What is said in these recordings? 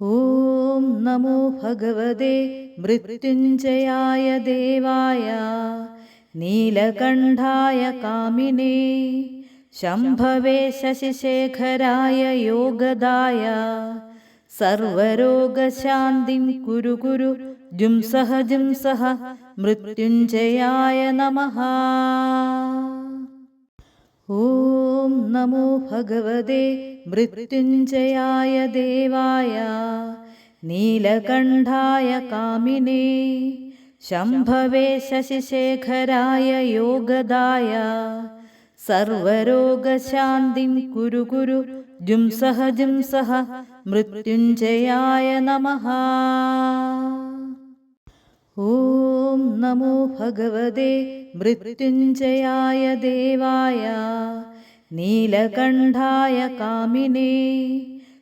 ഓം നമോ ഭഗവതേ മൃത്യുഞ്ജയായ ദേവായ നീലകണ്ഠായ കാമിനേ ശംഭവേ ശശിശേഖരായ യോഗദായ സർവരോഗശാന്തിം കുരു കുരു ജുംസഹ ജുംസഹ മൃത്യുഞ്ജയായ നമഃ. ഓം നമോ ഭഗവതേ മൃത്യുഞ്ജയായ ദേവായ നീലകണ്ഠായ കാമിനേ ശംഭവേ ശശിശേഖരായ യോഗദായ സർവരോഗശാന്തിം കുരു കുരു ജുംസഹ ജുംസഹ മൃത്യുഞ്ജയായ നമഃ. നമോ ഭഗവതേ മൃത്യുഞ്ജയായ ദേവായ നീലകണ്ഠായ കാമിനേ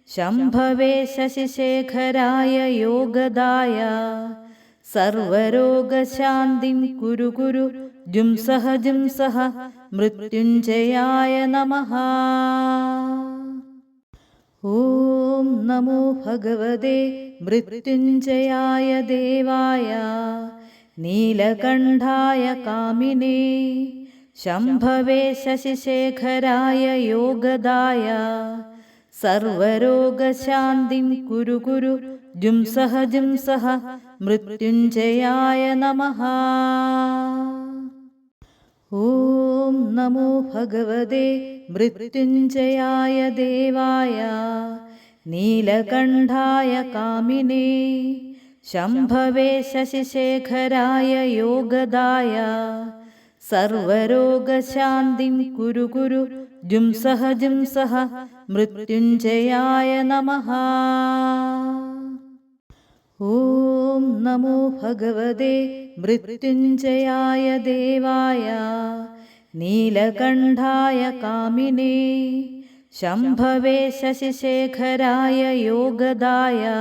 ശംഭവേ ശശിശേഖരായ യോഗദായ സർവരോഗശാന്തിം കുരു കുരു ജുംസഹ ജുംസഹ മൃത്യുഞ്ജയായ നമ. ഓം നമോ ഭഗവതേ മൃത്യുഞ്ജയായ ദേവായ നീലകണ്ഠായ കാമിനേ ശംഭവേ ശശിശേഖരായ യോഗദായ സർവരോഗശാന്തിം കുരു കുരു ജുംസഹ ജുംസഹ മൃത്യുഞ്ജയായ നമ. ഓം നമോ ഭഗവതേ മൃത്യുഞ്ജയായ ദേവായ നീലകണ്ഠായ കാമിനേ ശംഭവേ ശശിശേഖരായ യോഗദായ. സർവരോഗശാന്തിം കുരു കുരു ജുംസഹ ജുംസഹ മൃത്യുഞ്ജയായ നമ. ഓം നമോ ഭഗവതേ മൃത്യുഞ്ജയായ ദേവായ. നീലകണ്ഠായ കാമിനേ. ശംഭവേ ശശിശേഖരായ യോഗദായ.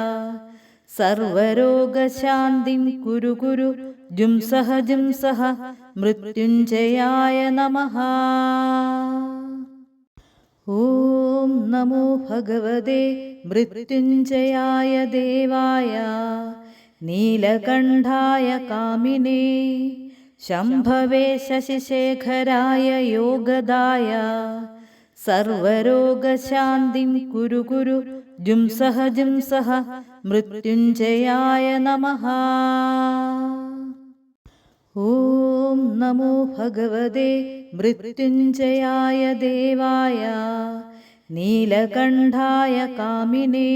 സർവരോഗശാന്തിം കുരു കുരു ജുംസഹ ജുംസഹ മൃത്യുഞ്ജയായ നമ. ഓം നമോ ഭഗവതേ മൃത്യുഞ്ജയായ ദേവായ നീലകണ്ഠായ കാമിനേ ശംഭവേ ശശിശേഖരായ യോഗദായ സർവരോഗശാന്തിം കുരു കുരു ജുംസഹ ജുംസഹ മൃത്യുഞ്ജയായ നമ. ഓം നമോ ഭഗവതേ മൃത്യുഞ്ജയായ ദേവായ നീലകണ്ഠായ കാമിനേ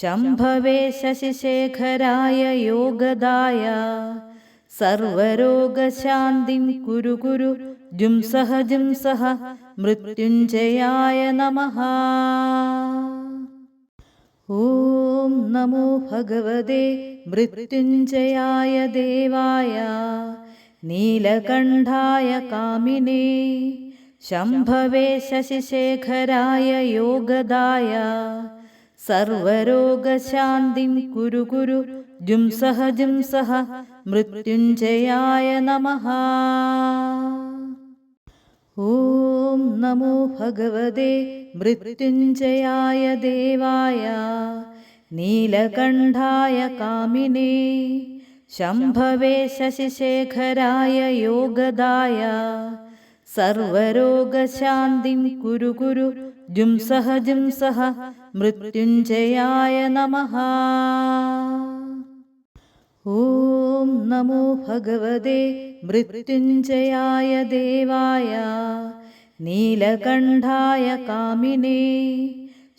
ശംഭവേ ശശിശേഖരായ യോഗദായ സർവരോഗശാന്തിം കുരു കുരു ജുംസഹ ജുംസഹ മൃത്യുഞ്ജയായ നമ. ഓം നമോ ഭഗവതേ മൃത്യുഞ്ജയായ ദേവായ നീലകണ്ഠായ കാമിനേ ശംഭവേ ശശിശേഖരായ യോഗദായ സർവരോഗശാന്തിം കുരു കുരു ജുംസഹ ജുംസഹ മൃത്യുഞ്ജയായ നമഃ. ഓം നമോ ഭഗവതേ മൃത്യുഞ്ജയായ ദേവായ നീലകണ്ഠായ കാമിനേ ശംഭവേ ശശിശേഖരായ യോഗദായ സർവരോഗശാന്തിം കുരു കുരു ജുംസഹ ജുംസഹ മൃത്യുഞ്ജയായ നമഃ. ഓം നമോ ഭഗവതേ മൃത്യുഞ്ജയായ ദേവായ നീലകണ്ഠായ കാമിനേ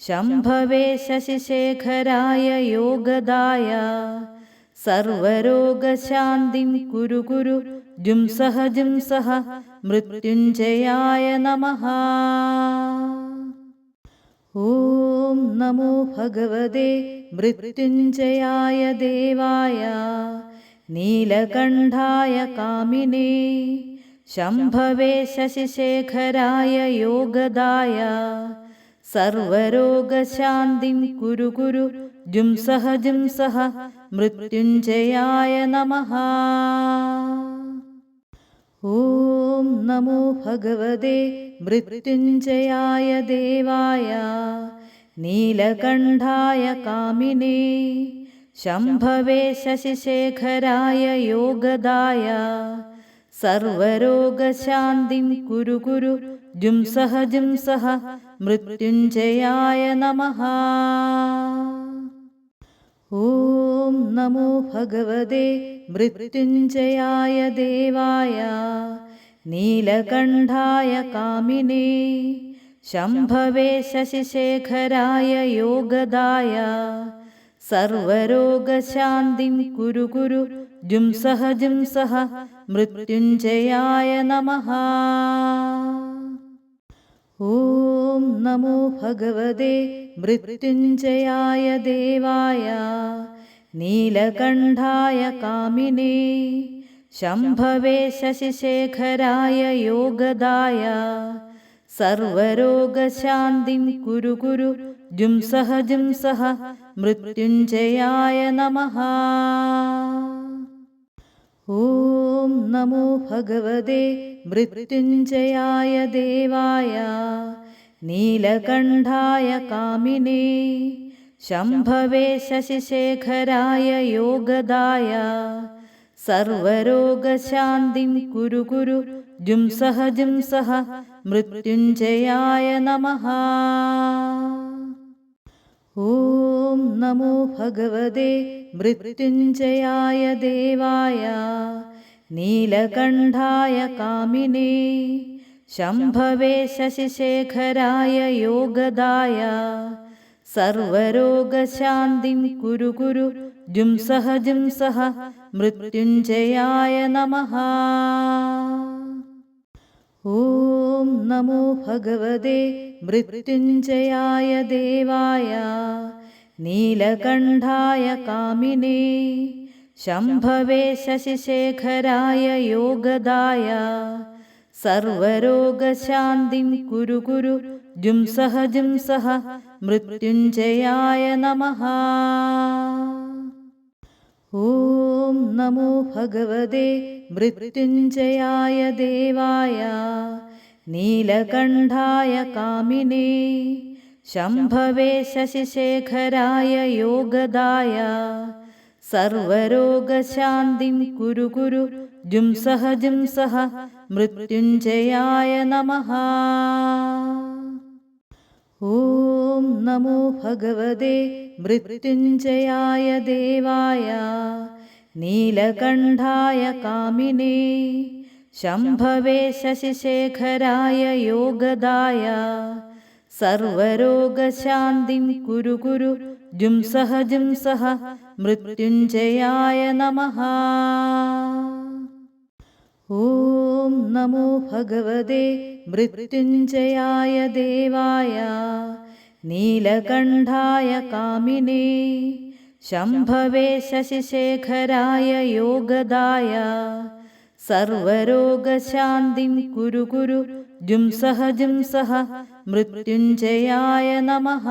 ശംഭവേ ശശിശേഖരായ യോഗദായ സർവരോഗശാന്തിം കുരു കുരു ജുംസഹ ജുംസഹ മൃത്യുഞ്ജയായ നമഃ ഓം നമോ ഭഗവതേ മൃത്യുഞ്ജയായ ദേവായ നീലകണ്ഠായ കാമിനേ ശംഭവേ ശശിശേഖരായ യോഗദായ സർവരോഗശാന്തിം കുരു കുരു ജുംസഹ ജുംസഹ മൃത്യുഞ്ജയായ നമഃ. ഓം നമോ ഭഗവതേ മൃത്യുഞ്ജയായ ദേവായ നീലകണ്ഠായ കാമിനേ ശംഭവേ ശശിശേഖരായ യോഗദായ സർവരോഗശാന്തിം കുരു കുരു ജുംസഹ ജുംസഹ മൃത്യുഞ്ജയായ നമഃ. ഓം നമോ ഭഗവതേ മൃത്യുഞ്ജയായ ദേവായ നീലകണ്ഠായ കാമിനേ ശംഭവേ ശശിശേഖരായ യോഗദായ സർവരോഗശാന്തിം കുരു കുരു ജുംസഹ ജുംസഹ മൃത്യുഞ്ജയായ നമഃ. ഓം നമോ ഭഗവതേ മൃത്യുഞ്ജയായ ദേവായ നീലകണ്ഠായ കാമിനേ ശംഭവേ ശശിശേഖരായ യോഗദായ സർവരോഗശാന്തിം കുരു കുരു ജുംസഹ ജുംസഹ മൃത്യുഞ്ജയായ നമഃ. ഓം നമോ ഭഗവതേ മൃത്യുഞ്ജയായ ദേവായ നീലകണ്ഠായ കാമിനേ ശംഭവേ ശശിശേഖരായ യോഗദായ സർവരോഗശാന്തിം കുരു കുരു ജുംസഹ ജുംസഹ മൃത്യുഞ്ജയായ നമഃ. ഓം നമോ ഭഗവതേ മൃത്യുഞ്ജയായ ദേവായ നീലകണ്ഠായ കാമിനേ ശംഭവേ ശശിശേഖരായ യോഗദായ സർവരോഗശാന്തിം കുരു കുരു ജുംസഹ ജുംസഹ മൃത്യുഞ്ജയായ നമഃ ഓം നമോ ഭഗവതേ മൃത്യുഞ്ജയായ ദേവായ നീലകണ്ഠായ കാമിനേ ശംഭവേ ശശിശേഖരായ യോഗദായ സർവരോഗശാന്തിം കുരു കുരു ജുംസഹ ജുംസഹ മൃത്യുഞ്ജയായ നമഃ. ഓം നമോ ഭഗവതേ മൃത്യുഞ്ജയായ ദേവായ നീലകണ്ഠായ കാമിനേ ശംഭവേ ശശിശേഖരായ യോഗദായ സർവരോഗശാന്തിം കുരു കുരു ജുംസഹ ജുംസഹ മൃത്യുഞ്ജയായ നമഃ. ഓം നമോ ഭഗവതേ മൃത്യുഞ്ജയായ ദേവായ നീലകണ്ഠായ കാമിനേ ശംഭവേ ശശിശേഖരായ യോഗദായ സർവരോഗശാന്തിം കുരു കുരു ജുംസഹ ജുംസഹ മൃത്യുഞ്ജയായ നമഃ. ഓം നമോ ഭഗവതേ മൃത്യുഞ്ജയായ ദേവായ നീലകണ്ഠായ കാമിനേ ശംഭവേ ശശിശേഖരായ യോഗദായ സർവരോഗശാന്തിം കുരു കുരു ജുംസഹ സഹ മൃത്യുഞ്ജയായ നമഃ.